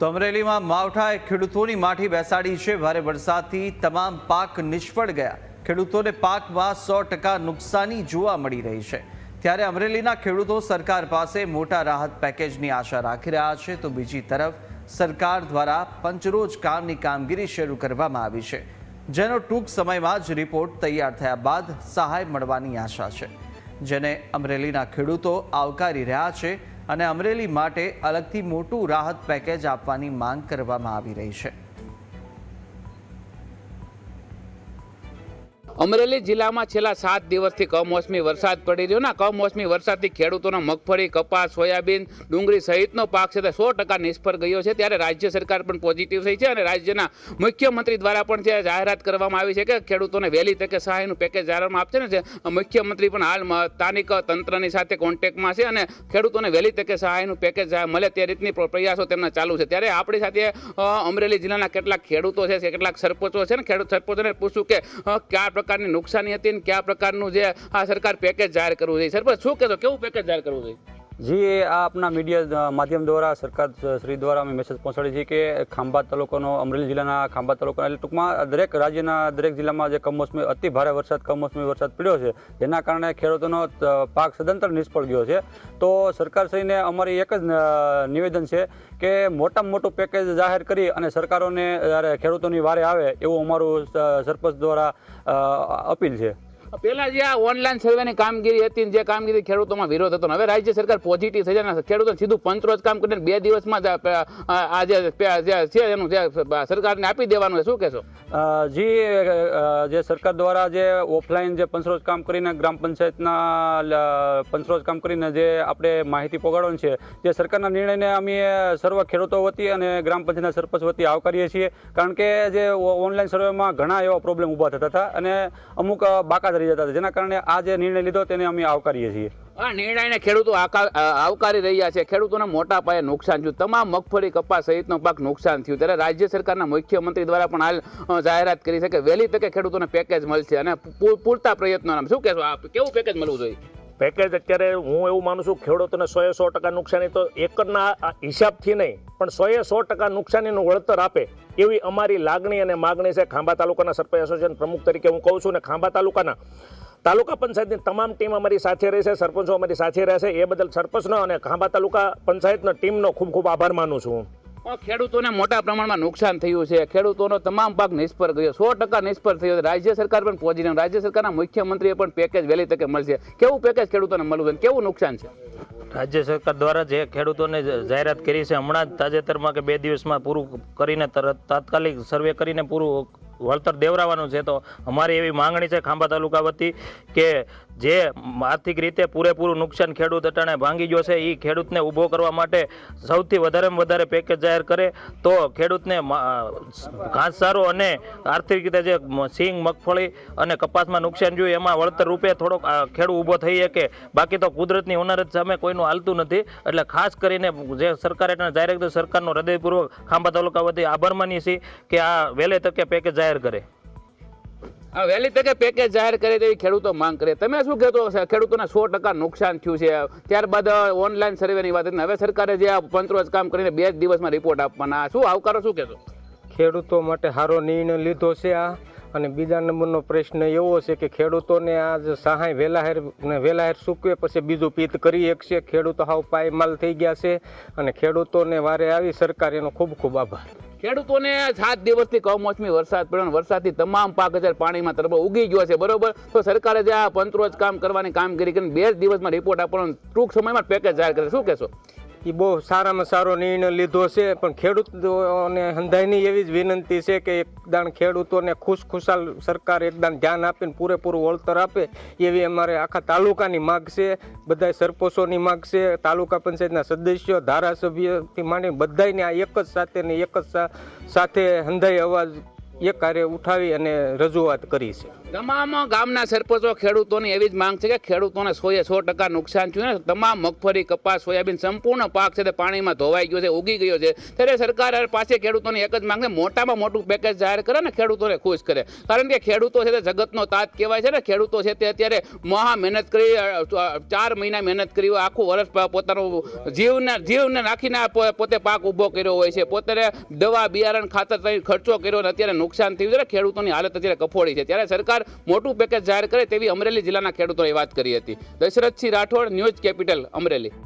તો અમરેલીમાં માવઠાએ ખેડૂતોની માઠી બેસાડી છે. ભારે વરસાદથી તમામ પાક નિષ્ફળ ગયા. ખેડૂતોને પાકમાં સો ટકા નુકસાની જોવા મળી રહી છે. ત્યારે અમરેલીના ખેડૂતો સરકાર પાસે મોટા રાહત પેકેજની આશા રાખી રહ્યા છે. તો બીજી તરફ, સરકાર દ્વારા પંચરોજ કામની કામગીરી શરૂ કરવામાં આવી છે. જેનો ટૂંક સમયમાં જ રિપોર્ટ તૈયાર થયા બાદ સહાય મળવાની આશા છે. જેને અમરેલીના ખેડૂતો આવકારી રહ્યા છે. અને અમરેલી માટે અલગથી મોટું રાહત પેકેજ આપવાની માંગ કરવામાં આવી રહી છે. અમરેલી જિલ્લામાં છેલ્લા સાત દિવસથી કમોસમી વરસાદ પડી રહ્યો ને કમોસમી વરસાદથી ખેડૂતોનો મગફળી, કપાસ, સોયાબીન, ડુંગળી સહિતનો પાક છે તે સો ટકા નિષ્ફળ ગયો છે. ત્યારે રાજ્ય સરકાર પણ પોઝિટિવ થઈ છે અને રાજ્યના મુખ્યમંત્રી દ્વારા પણ જે જાહેરાત કરવામાં આવી છે કે ખેડૂતોને વહેલી તકે સહાયનું પેકેજ જાહેરમાં આપશે ને મુખ્યમંત્રી પણ હાલ સ્થાનિક તંત્રની સાથે કોન્ટેક્ટમાં છે અને ખેડૂતોને વહેલી તકે સહાયનું પેકેજ મળે તે રીતની પ્રયાસો તેમના ચાલુ છે. ત્યારે આપણી સાથે અમરેલી જિલ્લાના કેટલાક ખેડૂતો છે, કેટલાક સરપંચો છે ને ખેડૂત સરપંચોને પૂછું કે કયા પ્રકારની નુકસાની હતી ને કયા પ્રકારનું જે આ સરકાર પેકેજ જાહેર કરવું જોઈએ? સરપંચ, શું કહેશો? કેવું પેકેજ જાહેર કરવું જોઈએ? જી આ આપના મીડિયા માધ્યમ દ્વારા, સરકાર શ્રી દ્વારા અમે મેસેજ પહોંચાડી છીએ કે ખાંભા તાલુકાનો, અમરેલી જિલ્લાના ખાંભા તાલુકાના, એટલે ટૂંકમાં દરેક રાજ્યના, દરેક જિલ્લામાં જે કમોસમી, અતિ ભારે વરસાદ, કમોસમી વરસાદ પડ્યો છે, જેના કારણે ખેડૂતોનો પાક સદંતર નિષ્ફળ ગયો છે. તો સરકારશ્રીને અમારી એક જ નિવેદન છે કે મોટામાં મોટું પેકેજ જાહેર કરી અને સરકારોને, જ્યારે ખેડૂતોની વારે આવે, એવું અમારું સરપંચ દ્વારા અપીલ છે. પહેલા જે આ ઓનલાઈન સર્વેની કામગીરી હતી જે કામગીરી ખેડૂતોમાં વિરોધ હતો હવે રાજ્ય સરકાર પોઝિટિવ થઈ જાય ખેડૂતો સીધું પંચરોજ કામ કરીને બે દિવસમાં આ જે છે એનું જે સરકારને આપી દેવાનું શું કહેશો? જી જે સરકાર દ્વારા જે ઓફલાઈન જે પંચરોજ કામ કરીને ગ્રામ પંચાયતના પંચરોજ કામ કરીને જે આપણે માહિતી પોગાડવાની છે જે સરકારના નિર્ણયને અમે સર્વ ખેડૂતો વતી અને ગ્રામ પંચાયતના સરપંચ વતી આવકારીએ છીએ. કારણ કે જે ઓનલાઈન સર્વેમાં ઘણા એવા પ્રોબ્લેમ ઊભા થતા હતા અને અમુક અ, રહી જતા જેના કારણે આ જે નિર્ણય લીધો તેને અમે આવકારીએ છીએ. આ નિર્ણયને ખેડૂતો આવકારી રહ્યા છે. ખેડૂતોને મોટા પાયે નુકસાન થયું. તમામ મગફળી, કપાસ સહિતનો પાક નુકસાન થયું. ત્યારે રાજ્ય સરકારના મુખ્યમંત્રી દ્વારા પણ હાલ જાહેરાત કરી છે કે વહેલી તકે ખેડૂતોને પેકેજ મળશે અને પૂરતા પ્રયત્નો શું કહેશો કેવું પેકેજ મળવું જોઈએ? પેકેજ અત્યારે હું એવું માનું છું, ખેડૂતોને સોએ સો ટકા નુકસાની તો એકરના આ હિસાબથી નહીં, પણ સોએ સો ટકા નુકસાનીનું વળતર આપે એવી અમારી લાગણી અને માગણી છે ખાંભા તાલુકાના સરપંચ એસોસિએશન પ્રમુખ તરીકે હું કહું છું ને ખાંભા તાલુકાના તાલુકા પંચાયતની તમામ ટીમ અમારી સાથે રહેશે, સરપંચો અમારી સાથે રહેશે. એ બદલ સરપંચનો અને ખાંભા તાલુકા પંચાયતનો ટીમનો ખૂબ ખૂબ આભાર માનું છું. અ, ખેડૂતોને મોટા પ્રમાણમાં નુકસાન થયું છે. ખેડૂતોનો તમામ પાક નિષ્ફળ ગયો. સો ટકા નિષ્ફળ થયો રાજ્ય સરકાર પણ પોઝિટિવ રાજ્ય સરકારના મુખ્યમંત્રીએ પણ પેકેજ વહેલી તકે મળશે. કેવું પેકેજ ખેડૂતોને મળવું કેવું નુકસાન છે? રાજ્ય સરકાર દ્વારા જે ખેડૂતોને જાહેરાત કરી છે હમણાં જ તાજેતરમાં કે બે દિવસમાં પૂરું કરીને તરત તાત્કાલિક સર્વે કરીને પૂરું વળતર દેવરાવાનું છે, તો અમારી એવી માંગણી છે ખાંભા તાલુકા વતી કે જે આર્થિક રીતે પૂરેપૂરું નુકસાન ખેડૂત અટાણે ભાંગી ગયો છે એ ખેડૂતને ઊભો કરવા માટે સૌથી વધારેમાં વધારે પેકેજ જાહેર કરે. તો ખેડૂતને ઘાસચારો અને આર્થિક રીતે જે સિંગ, મગફળી અને કપાસમાં નુકસાન જોયું, એમાં વળતર રૂપે થોડોક ખેડૂત ઊભો થઈ શકે. બાકી તો કુદરતની ઉનરત સામે કોઈનું હાલતું નથી. એટલે ખાસ કરીને જે સરકારે જાહેર કર્યું સરકારનો હૃદયપૂર્વક ખાંભા તાલુકા વતી આભાર માનીએ છીએ કે આ વહેલે તકે પેકેજ જાહેર કરે. આ વહેલી તકે પેકેજ જાહેર કરે તેવી ખેડૂતો માંગ કરે. તમે શું કહેતો હશે? ખેડૂતોને સો ટકા નુકસાન થયું છે. ત્યારબાદ ઓનલાઈન સર્વેની વાત હતી. હવે સરકારે જે આ પંચરોજ કામ કરીને બે જ દિવસમાં રિપોર્ટ આપવાના. શું આવકારો શું કહેશો? ખેડૂતો માટે સારો નિર્ણય લીધો છે આ. અને બીજા નંબરનો પ્રશ્ન એવો છે કે ખેડૂતોને આ જે સહાય વેલાહેર ને વેલાહેર સૂકવે પછી બીજું પિત કરી શકશે. ખેડૂતો હાવ પાયમાલ થઈ ગયા છે. અને ખેડૂતોને વારે આવી સરકાર એનો ખૂબ ખૂબ આભાર. ખેડૂતોને સાત દિવસથી કમોસમી વરસાદ પડ્યો વરસાદથી તમામ પાક અત્યારે પાણીમાં તરફ ઉગી ગયો છે, બરોબર? તો સરકારે જે આ પંતરોજ કામ કરવાની કામગીરી કરીને બે દિવસમાં રિપોર્ટ આપવાનો ટૂંક સમયમાં પેકેજ જાહેર કરે શું કહેશો? એ બહુ સારામાં સારો નિર્ણય લીધો છે, પણ ખેડૂતોને હંધાઈની એવી જ વિનંતી છે કે એકદાન ખેડૂતોને ખુશખુશાલ સરકાર એકદાન ધ્યાન આપીને પૂરેપૂરું વળતર આપે, એવી અમારે આખા તાલુકાની માગ છે બધા સરપંચોની માગ છે, તાલુકા પંચાયતના સદસ્યો, ધારાસભ્યથી માંડીને બધાયને આ એક જ સાથે ને એક જ સાથે હંધાઈ અવાજ એક કાર્ય ઉઠાવી અને રજૂઆત કરી છે. તમામ ગામના સરપંચો, ખેડૂતોની એવી જ માંગ છે કે ખેડૂતોને સોએ સો ટકા નુકસાન થયું ને તમામ મગફળી, કપાસ, સોયાબીન સંપૂર્ણ પાક છે તે પાણીમાં ધોવાઈ ગયો છે, ઉગી ગયો છે. ત્યારે સરકાર પાસે ખેડૂતોની એક જ માંગ છે, મોટામાં મોટું પેકેજ જાહેર કરે ને ખેડૂતોને ખુશ કરે. કારણ કે ખેડૂતો છે તે જગતનો તાત કહેવાય છે ને, ખેડૂતો છે તે અત્યારે મહા મહેનત કરી ચાર મહિના મહેનત કરી હોય આખું વર્ષ પોતાનું જીવને જીવને નાખીને પોતે પાક ઊભો કર્યો હોય છે. પોતે દવા બિયારણ ખાતર ખર્ચો કર્યો અને અત્યારે નુકસાન થયું છે ખેડૂતોની હાલત અત્યારે કફોડી છે. ત્યારે સરકાર મોટું પેકેજ જાહેર કરે તેવી અમરેલી જિલ્લાના ખેડૂતોએ વાત કરી હતી. Dashrathsinh Rathod, news capital, Amreli.